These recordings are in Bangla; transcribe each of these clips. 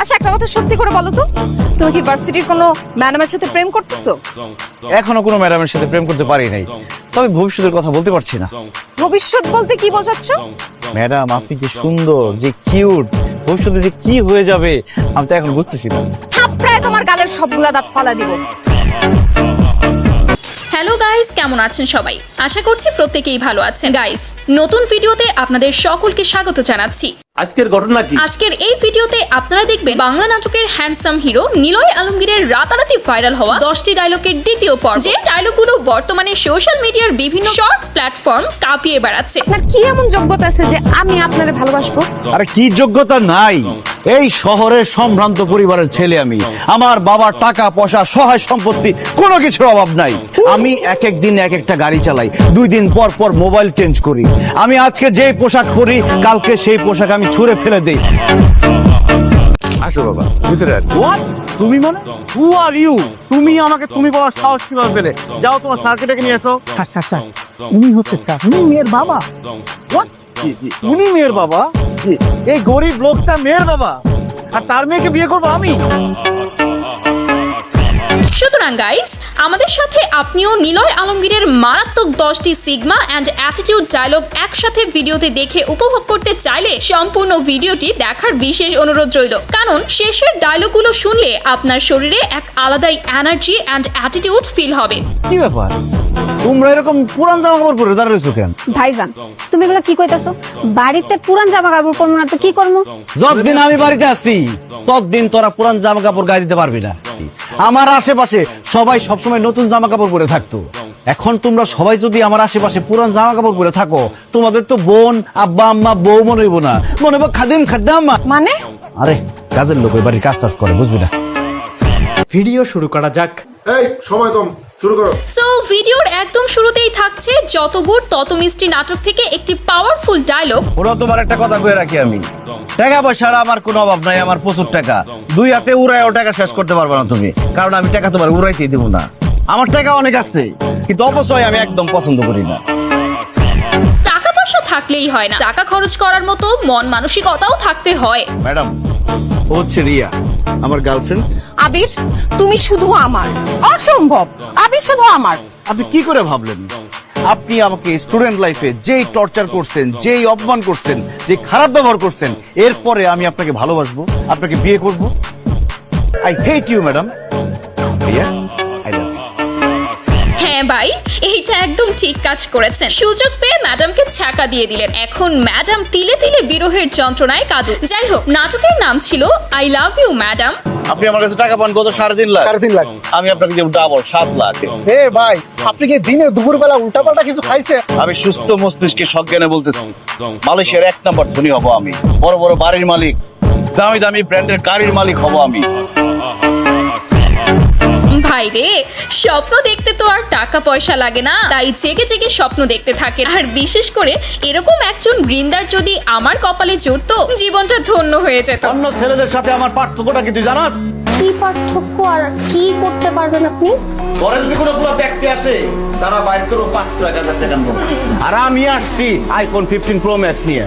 আচ্ছা একটা কথা সত্যি করে বলো তো। তুমি কি ভার্সিটির কোনো ম্যাডামের সাথে প্রেম করতেছো? এখনও কোনো ম্যাডামের সাথে প্রেম করতে পারি নাই। তবে ভবিষ্যতের কথা বলতে পারছি না। ভবিষ্যৎ বলতে কি বোঝাচ্ছ? ম্যাডাম আপনি কি সুন্দর যে কিউট ভবিষ্যতে যে কি হয়ে যাবে আমি তো এখন বুঝতেছি না। থাপড়ায় তোমার গালের সবগুলা দাঁত ফালা দিব। হ্যালো গাইস কেমন আছেন সবাই? আশা করছি প্রত্যেকেই ভালো আছেন। গাইস নতুন ভিডিওতে আপনাদের সকলকে স্বাগত জানাচ্ছি। আজকের ঘটনা কি? আজকের এই ভিডিওতে আপনারা দেখবেন বাংলা নাটকের হ্যান্ডসাম হিরো নিলয় আলমগীরের রাতারাতি ভাইরাল হওয়া দশটি ডায়লগের দ্বিতীয় পর্ব। যে ডায়লগগুলো বর্তমানে সোশ্যাল মিডিয়ার বিভিন্ন শর্ট প্ল্যাটফর্ম কাঁপিয়ে বেড়াচ্ছে। আপনার কি এমন যোগ্যতা আছে যে আমি আপনারে ভালোবাসবো? আরে কি যোগ্যতা নাই? এই শহরের সম্ভ্রান্ত পরিবারের ছেলে আমি। আমার বাবার টাকা পয়সা সহায় সম্পত্তি কোনো কিছুর অভাব নাই। আমি এক এক দিন এক একটা গাড়ি চালাই। দুই দিন পর পর মোবাইল চেঞ্জ করি। আমি আজকে যে পোশাক পরি কালকে সেই পোশাক আমি ছুঁড়ে ফেলে দেই। আসো বাবা ভিতরে হোয়াট তুমি মানে? হু আর ইউ তুমি আমাকে তুমি বলার সাহস কীভাবে পেলে? যাও তোমার সার্কিটকে নিয়ে এসো। স্যার স্যার স্যার উনি হচ্ছে স্যার উনি মেয়ের বাবা। হোয়াট উনি মেয়ের বাবা? এই গরিব লোকটা মেয়ের বাবা? আর তার মেয়েকে বিয়ে করব আমি? সুতরাং গাইস আমাদের সাথে আপনিও নিলয় আলমগীরের মারাত্মক দশটি সিগমা অ্যান্ড অ্যাটিটিউড ডায়লগ একসাথে ভিডিওতে দেখে উপভোগ করতে চাইলে সম্পূর্ণ ভিডিওটি দেখার বিশেষ অনুরোধ রইল। কারণ, শেষের ডায়লগগুলো শুনলে আপনার শরীরে এক আলাদাই এনার্জি অ্যান্ড অ্যাটিটিউড ফিল হবে। কি ব্যাপার? তোমরা এরকম পুরান জামা কাপড় পরে দাঁড়িয়ে রয়েছো কেন? ভাইজান তুমি এগুলো কি কইতাছো? বাড়িতে পুরান জামা কাপড় পরবো না তো কি করব? যতদিন আমি বাড়িতে আসছি ততদিন তোরা পুরান জামা কাপড় গায়ে দিতে পারবি না। আমার আশেপাশে সবাই সবসময় নতুন জামা কাপড় পরে থাকতো। এখন তোমরা সবাই যদি আমার আশেপাশে পুরান জামা কাপড় পরে থাকো তোমাদের তো বোন আব্বা আম্মা বউ মনে হইব না। মনে হইব খাদিম খাদ্দাম্মা। মানে? আরে কাজের লোক ওই বাড়ির কাজ টাজ করে বুঝবি না। ভিডিও শুরু করা যাক। এই সময় কম। শুরু করো। সো ভিডিওর একদম শুরুতেই থাকছে যত গুড় তত মিষ্টি নাটক থেকে একটি পাওয়ারফুল ডায়লগ ওরা তোমার একটা কথা কয়ে রাখি আমি। টাকা পয়সার আমার কোনো অভাব নাই আমার প্রচুর টাকা। দুই হাতে উড়ায়ও টাকা শেষ করতে পারবে না তুমি কারণ আমি টাকা তোমার উড়াইতে দিব না। আমার টাকা অনেক আছে কিন্তু অপচয় আমি একদম পছন্দ করি না। টাকা পয়সা থাকলেই হয় না। টাকা খরচ করার মতো মন মানসিকতাও থাকতে হয়। ম্যাডাম ও হচ্ছে রিয়া আমার গার্লফ্রেন্ড আবির তুমি শুধু আমার। অসম্ভব। আবির শুধু আমার। আপনি কি করে ভাবলেন? আপনি আমাকে স্টুডেন্ট লাইফে যেই টর্চার করছেন যেই অপমান করছেন যে খারাপ ব্যবহার করছেন এরপরে আমি আপনাকে ভালোবাসবো আপনাকে বিয়ে করব। আই হেট ইউ ম্যাডাম হ্যাঁ ভাই এইটা একদম ঠিক কাজ করেছেন। সুযোগ পেয়ে ম্যাডামকে ছ্যাকা দিয়ে দিলেন। এখন ম্যাডাম তিলে তিলে বিরহের যন্ত্রণায় কাঁদু যাই হোক নাটকের নাম ছিল আই লাভ ইউ ম্যাডাম আপনি আমার কাছে টাকা পান কত? সাড়ে তিন লাখ। সাড়ে তিন লাখ। আমি আপনাকে দেবো ডাবল সাত লাখ। হে ভাই আপনি কি দিনে দুপুরবেলা উল্টাপাল্টা কিছু খাইছে আমি সুস্থ মস্তিষ্কে সজ্ঞানে বলতেছি মালয়েশিয়ার এক নম্বর ধনী হব আমি। বড় বড় বাড়ির মালিক দামি দামি ব্র্যান্ডের কারির মালিক হব আমি। ভাই রে, স্বপ্ন দেখতে তো আর টাকা পয়সা লাগে না। তাই জেগে জেগে স্বপ্ন দেখতে থাকে। আর বিশেষ করে এরকম একজন বৃন্দার যদি আমার কপালে জুটতো, জীবনটা ধন্য হয়ে যেত। অন্য ছেলেদের সাথে আমার পার্থক্যটা কি তুই জানাস? কি পার্থক্য আর কি করতে পারবেন আপনি? পরের কোনো পুরো দেখতে আসে তারা বাইর করো পাঁচ টাকা আর আমি আসছি আইফোন ফিফটিন প্রো ম্যাক্স নিয়ে।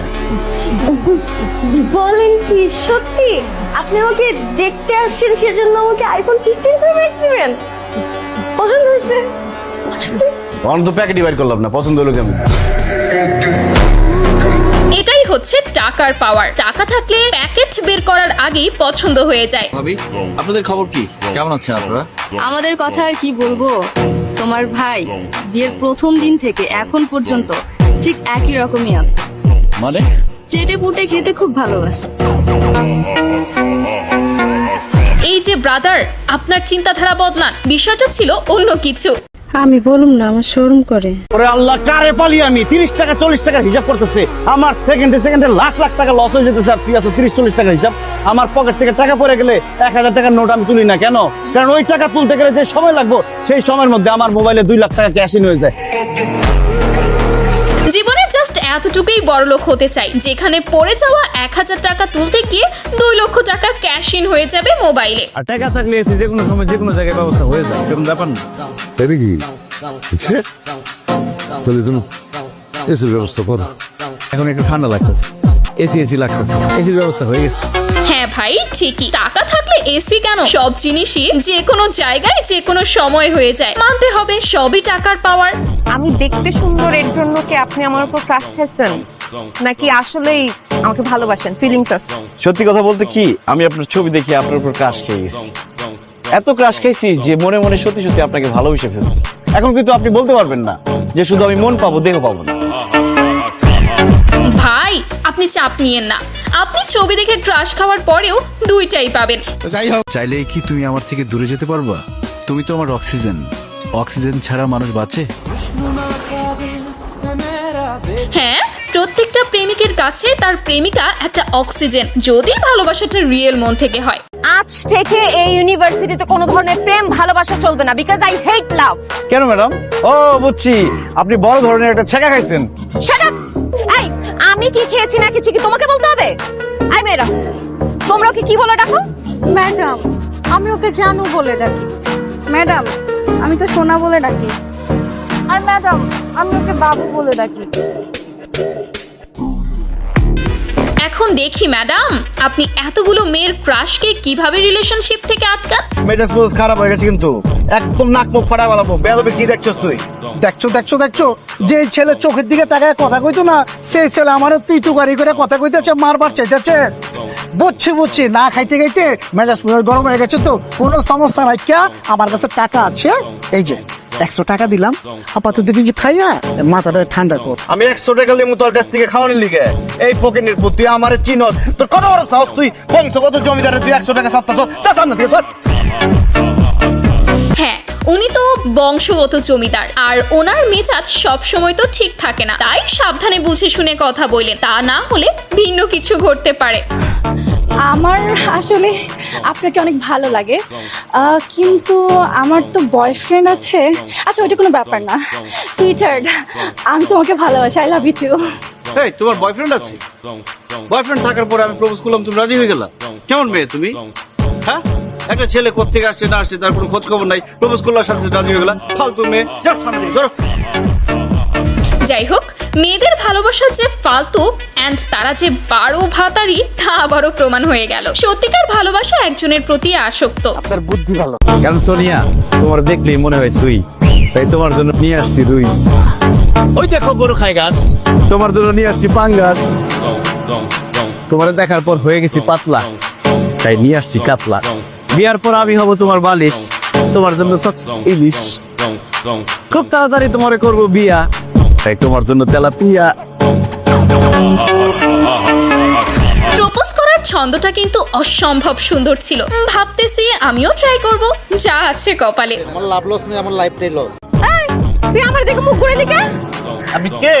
বলেন কি সত্যি? আপনি আমাকে দেখতে আসছেন সেজন্য আমাকে আইফোন ফিফটিন প্রো ম্যাক্স দিবেন? পছন্দ হয়েছে? অন তো প্যাকেটই বাইর করলাম না পছন্দ হলো কেমন? হচ্ছে টাকার পাওয়ার টাকা থাকলে প্যাকেট বের করার আগেই পছন্দ হয়ে যায়। ভাবি আপনাদের খবর কি? কেমন আছেন আপনারা? আমাদের কথা আর কি বলব? তোমার ভাই বিয়ের প্রথম দিন থেকে এখন পর্যন্ত ঠিক একই রকমই আছে। মানে? চেটে পুটে খেতে খুব ভালোবাসে। এই যে ব্রাদার আপনার চিন্তাধারা বদলান। বিষয়টা ছিল অন্য কিছু। আমি বলুম না, আমার শোরুম করে। ওরে আল্লাহ, কারে পালি আমি? তিরিশ টাকা, চল্লিশ টাকা হিসাব করতেছে। আমার সেকেন্ডে সেকেন্ডে লাখ লাখ টাকা লস হয়ে যেতেছে আর তুই আছো তিরিশ, চল্লিশ টাকা হিসাব। আমার পকেট থেকে টাকা পড়ে গেলে এক হাজার টাকার নোট আমি তুলি না কেন? কারণ ওই টাকা তুলতে গেলে যে সময় লাগবে, সেই সময়ের মধ্যে আমার মোবাইলে দুই লাখ টাকা ক্যাশ ইন হয়ে যায়। জীবনে জাস্ট এতটুকুই বড়লোক হতে চাই যেখানে পড়ে যাওয়া এক হাজার টাকা তুলতে গিয়ে দুই লক্ষ টাকা ক্যাশ ইন হয়ে যাবে মোবাইলে আর টাকা থাকলে এসে যে কোনো সময় যে কোনো জায়গায় ব্যবস্থা হয়ে যায় এরকম ব্যাপার না। তাই নাকি? তাহলে তুমি এসির ব্যবস্থা করো। এখন একটু ঠান্ডা লাগতেছে। এসি এসি লাগতেছে। এসির ব্যবস্থা হয়ে গেছে। ভাই ঠিকই। টাকা থাকলে এসি কেন? সব জিনিসই যে কোনো জায়গায় যে কোনো সময় হয়ে যায়। মানতে হবে সবই টাকার পাওয়ার আমি দেখতে সুন্দর এর জন্য কি আপনি আমার উপর ক্রাশ খেয়েছেন নাকি আসলেই আমাকে ভালোবাসেন? ফিলিংস আছে। সত্যি কথা বলতে কি আমি আপনার ছবি দেখে আপনার উপর ক্রাশ খেয়ে গেছি। এত ক্রাশ খেয়েছি যে মনে মনে সত্যি সত্যি আপনাকে ভালোবেসে ফেলছি। এখন কিন্তু আপনি বলতে পারবেন না যে শুধু আমি মন পাবো দেহ পাবো না। ভাই আপনি চাপ নিয়েন না। আপনি ছবি দেখে ক্রাশ খাওয়ার পরেও দুইটাই পাবেন। যাই হোক। চাইলে কি তুমি আমার থেকে দূরে যেতে পারবা? তুমি তো আমার অক্সিজেন। অক্সিজেন ছাড়া মানুষ বাঁচে। হ্যাঁ প্রত্যেকটা প্রেমিকের কাছে তার প্রেমিকা একটা অক্সিজেন যদি ভালোবাসাটা রিয়েল মন থেকে হয়। আজ থেকে এই ইউনিভার্সিটিতে কোনো ধরনের প্রেম ভালোবাসা চলবে না বিকজ আই হেট লাভ কেন ম্যাডাম? ও বুঝছি। আপনি বড় ধরনের একটা ছেঁকা খাইছেন। শাট আপ এই, আমি কি খেয়েছি না কিছু কি তোমাকে বলতে হবে? আই মেয়েরা, তোমরা ওকে কি বলে ডাকো? ম্যাডাম, আমি ওকে জানু বলে ডাকি। ম্যাডাম, আমি তো সোনা বলে ডাকি। আর ম্যাডাম, আমি ওকে বাবু বলে ডাকি। এখন দেখি ম্যাডাম আপনি এতগুলো মেয়ের ক্রাশকে কীভাবে রিলেশনশিপ থেকে আটকান? মেজাজ মেজাজ খারাপ হয়ে গেছে কিন্তু। একদম নাক মুখ ফাটা বলাবো। বেদবে কি দেখছস তুই? দেখছ দেখছ দেখছ? যে ছেলে চোখের দিকে তাকায় কথা কইতো না, সেই ছেলে আমারও তুই তু গাড়ি করে কথা কইতেছে, মারবার চাইতেছে। বুঝছি বুঝছি। না খাইতে খাইতে মেজাজ মেজাজ গরম হয়ে গেছে তো, কোনো সমস্যা নাই। কে আমার কাছে টাকা আছে। এই যে। একশো টাকা দিলাম। আপাতত কিছু খাইয়া মাথাটা ঠান্ডা কর। আমি একশো টাকা লিমু তোর কাছ থেকে খাওয়ানোর লিগে। এই পকেটের পুত তুই আমার চিনত তোর কত বড় সাহস তুই? বংশগত জমিদারে তুই একশো টাকা সাতটা চা সামনে সর। হ্যাঁ উনি তো বংশগত জমিদার। আর ওনার মেজাজ সব সময় তো ঠিক থাকে না। তাই সাবধানে বুঝে শুনে কথা বললেন তা না হলে ভিন্ন কিছু ঘটতে পারে। আমার আসলে আপনাকে অনেক ভালো লাগে। কিন্তু আমার তো বয়ফ্রেন্ড আছে। আচ্ছা ওইটা কোনো ব্যাপার না। সুইটার্ড আমি তোমাকে ভালোবাসি আই লাভ ইউ টু এই, তোমার বয়ফ্রেন্ড আছে? বয়ফ্রেন্ড থাকার পরে আমি প্রপোজ করলাম, তুমি রাজি হয়ে গেলা? কেমন মেয়ে তুমি? হ্যাঁ? একটা ছেলে কোথেকে আসছে, না আসছে, তার কোনো খোঁজ খবর নাই। প্রপোজ করলার সাথে রাজি হয়ে গেলা। ফালতু মেয়ে। যাই হোক মেয়েদের ভালোবাসা যে ফালতু অ্যান্ড তারা যে বারো ভাতারি তা আবারও প্রমাণ হয়ে গেল। সত্যিকার ভালোবাসা একজনের প্রতি আসক্ত। কেন সোনিয়া? তোমার দেখলেই মনে হয় সুই। তাই তোমার জন্য নিয়ে আসছি রুই ওই দেখো গরু গাছ। তোমার জন্য নিয়ে আসছি পাঙ্গাস। তোমার দেখার পর হয়ে গেছি পাতলা। তাই নিয়ে আসছি কাতলা। বিয়ার পর আমি হব তোমার বালিশ। তোমার জন্য ইলিশ। খুব তাড়াতাড়ি তোমারে করব বিয়া। তাই তোমার জন্য তেলাপিয়া। প্রপোজ করার ছন্দটা কিন্তু অসম্ভব সুন্দর ছিল। ভাবতেছি আমিও ট্রাই করব যা আছে কপালে। আমার লাভ লস নেই আমার লাইফটাই লস এই তুই আমার দিকে মুখ ঘুরে দিকে? আপনি কে?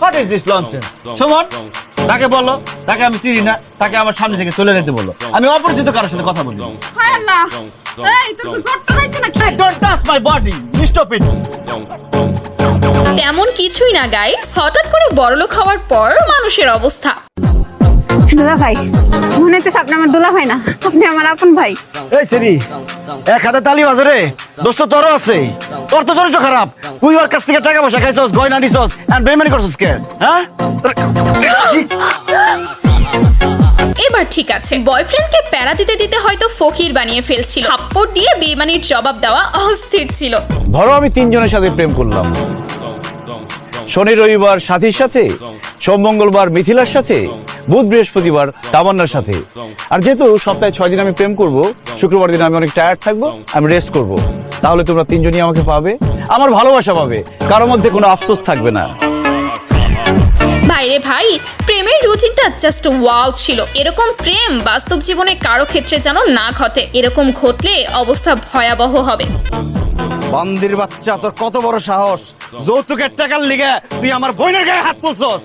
What is this nonsense Suman তাকে বলো তাকে আমি চিনি না তাকে আমার সামনে থেকে চলে যেতে বলো। আমি অপরিচিত কারোর সাথে কথা বলি হায় আল্লাহ! এই তোর কি জটটা হইছে নাকি? Don't touch my body stop it তেমন কিছুই না গাইস হঠাৎ করে বড়লোক হওয়ার পর মানুষের অবস্থা। দুলা ভাই মনে হচ্ছে আপনি আমার দুলা ভাই না আপনি আমার আপন ভাই। এই সেরি এক হাতে তালি বাজে রে। দোস্ত তোরও আছে। তোর তো চরিত্র খারাপ। তুই ওর কাছ থেকে টাকা পয়সা খাইছস গয়না নিছস আর বেমানি করছস কে? হ্যাঁ? এবার ঠিক আছে। বয়ফ্রেন্ডকে প্যারা দিতে দিতে হয়তো ফকির বানিয়ে ফেলছিল। থাপ্পড় দিয়ে বেমানির জবাব দেওয়া অস্থির ছিল। ধরো আমি তিনজনের সাথে প্রেম করলাম। শনি রবিবার সাথীর সাথে, সোম মঙ্গলবার মিথিলার সাথে, বুধ বৃহস্পতিবার তামান্নার সাথে। আর যেহেতু সপ্তাহে ছয় দিন আমি প্রেম করব, শুক্রবার দিন আমি অনেক টায়ার্ড থাকব, আমি রেস্ট করব। তাহলে তোমরা তিনজনই আমাকে পাবে, আমার ভালোবাসা পাবে। কারোর মধ্যে কোনো আফসোস থাকবে না। ভাইরে ভাই প্রেমের রুটিনটা জাস্ট ওয়াও ছিল। এরকম প্রেম বাস্তব জীবনে কারও ক্ষেত্রে যেন না ঘটে এরকম ঘটলে অবস্থা ভয়াবহ হবে। বান্দির বাচ্চা তোর কত বড় সাহস? যৌতুকের টাকার লিগে তুই আমার বোনের গায়ে হাত তুলছস।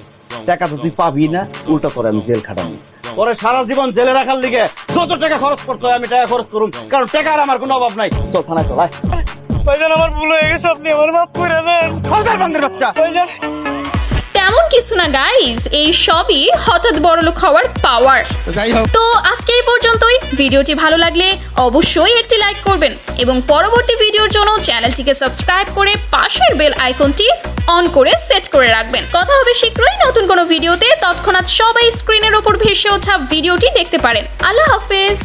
টাকা তো তুই পাবি না উল্টা করে আমি জেল খাটাবো। পরে সারা জীবন জেলে রাখার লিগে যত টাকা খরচ করতে হয় আমি টাকা খরচ করুম। কারণ টাকার আমার কোনো অভাব নাই। চল থানায় চল। ভাইজান আমার ভুল হয়ে গেছে আপনি আমার মাফ করে দেন। হাজার বান্দির বাচ্চা। ভাইজান তেমন কিছু না গাইস এই সবই হঠাৎ বড়লোক হওয়ার পাওয়ার তো আজকে এই পর্যন্তই। ভিডিওটি ভালো লাগলে অবশ্যই একটি লাইক করবেন এবং পরবর্তী ভিডিওর জন্য চ্যানেলটিকে সাবস্ক্রাইব করে পাশের বেল আইকনটি অন করে সেট করে রাখবেন। কথা হবে শীঘ্রই নতুন কোনো ভিডিওতে। তৎক্ষণাৎ সবাই স্ক্রিনের ওপর ভেসে ওঠা ভিডিওটি দেখতে পারেন। আল্লাহ হাফেজ।